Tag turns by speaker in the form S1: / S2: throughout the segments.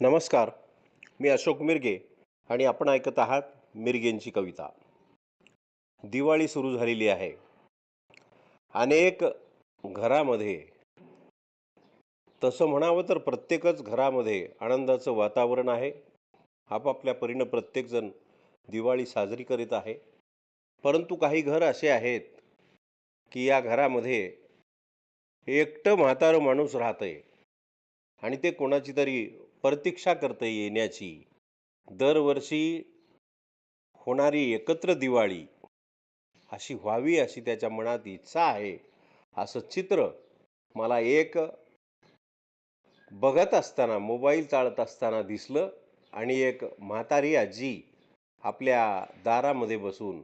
S1: नमस्कार मी अशोक मिरगे आणि आपण ऐकत आहात मिरगेंची कविता. दिवाळी सुरू झालेली आहे. अनेक घरामध्ये तसं म्हणावं तर प्रत्येकच घरामध्ये आनंदाचं वातावरण आहे. आपापल्या परीनं प्रत्येकजण दिवाळी साजरी करीत आहे. परंतु काही घर असे आहेत की या घरामध्ये एकटं म्हातारं माणूस राहतंय आणि ते कोणाची तरी प्रतीक्षा करते येण्याची. दरवर्षी होणारी एकत्र दिवाळी अशी व्हावी अशी त्याच्या मनात इच्छा आहे. असं चित्र मला एक बघत असताना मोबाईल चाळत असताना दिसलं आणि एक म्हातारी आजी आपल्या दारामध्ये बसून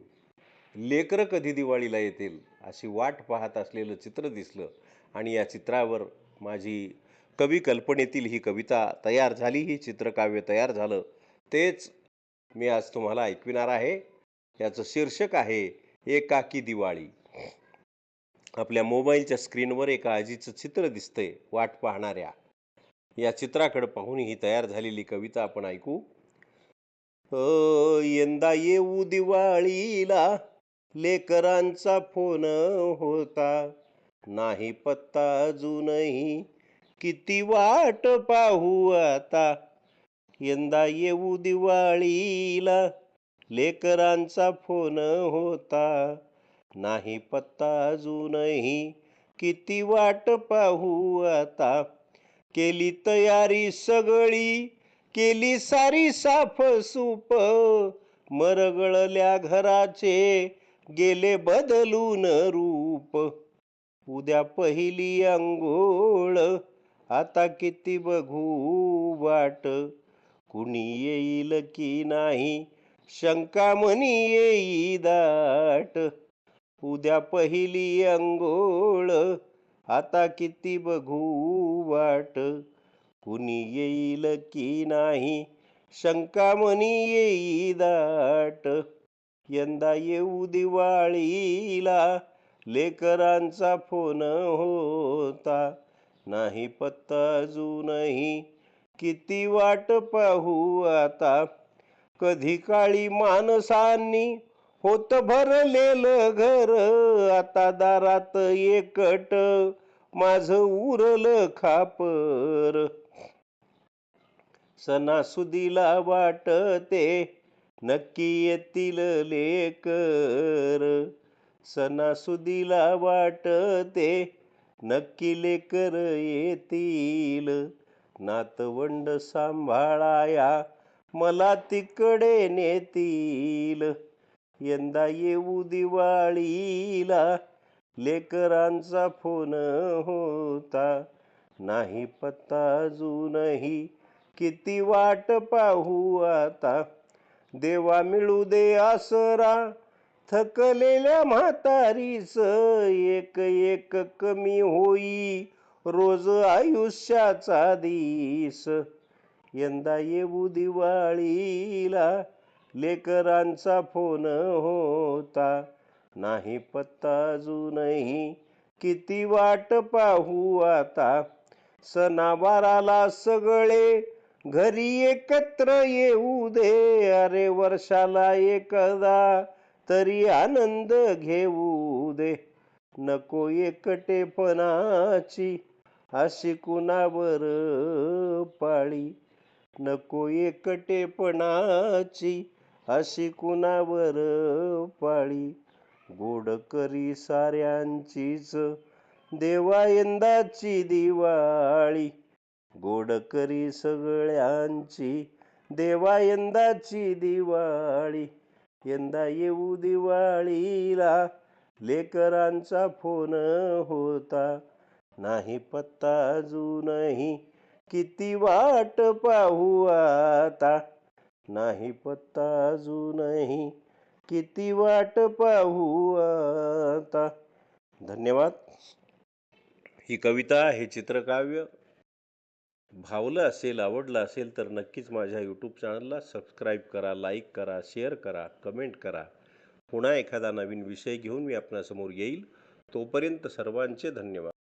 S1: लेकरं कधी दिवाळीला येतील अशी वाट पाहत असलेलं चित्र दिसलं आणि या चित्रावर माझी कवी कल्पनेतील ही कविता तयार झाली ही चित्रकाव्य तयार झालं तेच मी आज तुम्हाला ऐकविणार आहे. याचं शीर्षक आहे एकाकी दिवाळी. आपल्या मोबाईलच्या स्क्रीनवर एका आजीचं चित्र दिसतंय वाट पाहणाऱ्या. या चित्राकडे पाहून ही तयार झालेली कविता आपण ऐकू. अ, यंदा येऊ दिवाळीला लेकरांचा फोन होता. नाही पत्ता अजूनही किती वाट पाहू आता? यंदा येऊ दिवाळीला. लेकरांचा फोन होता. नाही पत्ता अजूनही. किती वाट पाहू आता? केली तयारी सगळी. केली सारी साफसूप मरगळल्या घराचे. गेले बदलून रूप. उद्या पहिली अंघोळ आता किती बघू वाट? कुणी येईल की नाही? शंका म्हणी येई दाट. उद्या पहिली अंघोळ. आता किती बघू वाट? कुणी येईल की नाही? शंका म्हणी येई दाट. यंदा येऊ दिवाळीला. लेकरांचा फोन होता. नाही पत्ता अजूनही. किती वाट पाहू आता? कधी काळी माणसांनी होत भरलेलं घर आता दारात एकट माझ उरलं खापर. सणासुदीला वाटते नक्की येतील लेकर. सणासुदीला वाटते नक्की लेकर येतील. नातवंड सांभाळाया मला तिकडे नेतील. यंदा येऊ दिवाळीला लेकरांचा फोन होता. नाही पत्ता अजूनही किती वाट पाहू आता. देवा मिळू दे आसरा. थकलेल्या म्हातारीच एक एक कमी होई. रोज आयुष्याचा दिस. यंदा येऊ दिवाळीला लेकरांचा फोन होता. नाही पत्ता अजूनही. किती वाट पाहू आता? सणावाराला सगळे घरी एकत्र येऊ दे. अरे वर्षाला एकदा तरी आनंद घेऊ दे. नको एकटेपणाची अशी कुणावर पाळी. नको एकटेपणाची अशी कुणावर पाळी. गोड करी साऱ्यांचीच देवा यंदाची दिवाळी. गोड करी सगळ्यांची देवा यंदाची दिवाळी. यंदा येऊ दिवाळीला. लेकरांचा फोन होता. नाही पत्ता अजूनही. किती वाट पाहू आता. नाही पत्ता अजूनही. किती वाट पाहू आता. धन्यवाद. ही कविता हे चित्रकाव्य भावलं असेल आवडलं असेल तर नक्कीच माझ्या यूट्यूब चॅनलला सबस्क्राईब करा लाईक करा शेअर करा कमेंट करा. पुन्हा एखादा नवीन विषय घेऊन मी आपणासमोर येईल. तोपर्यंत सर्वांचे धन्यवाद.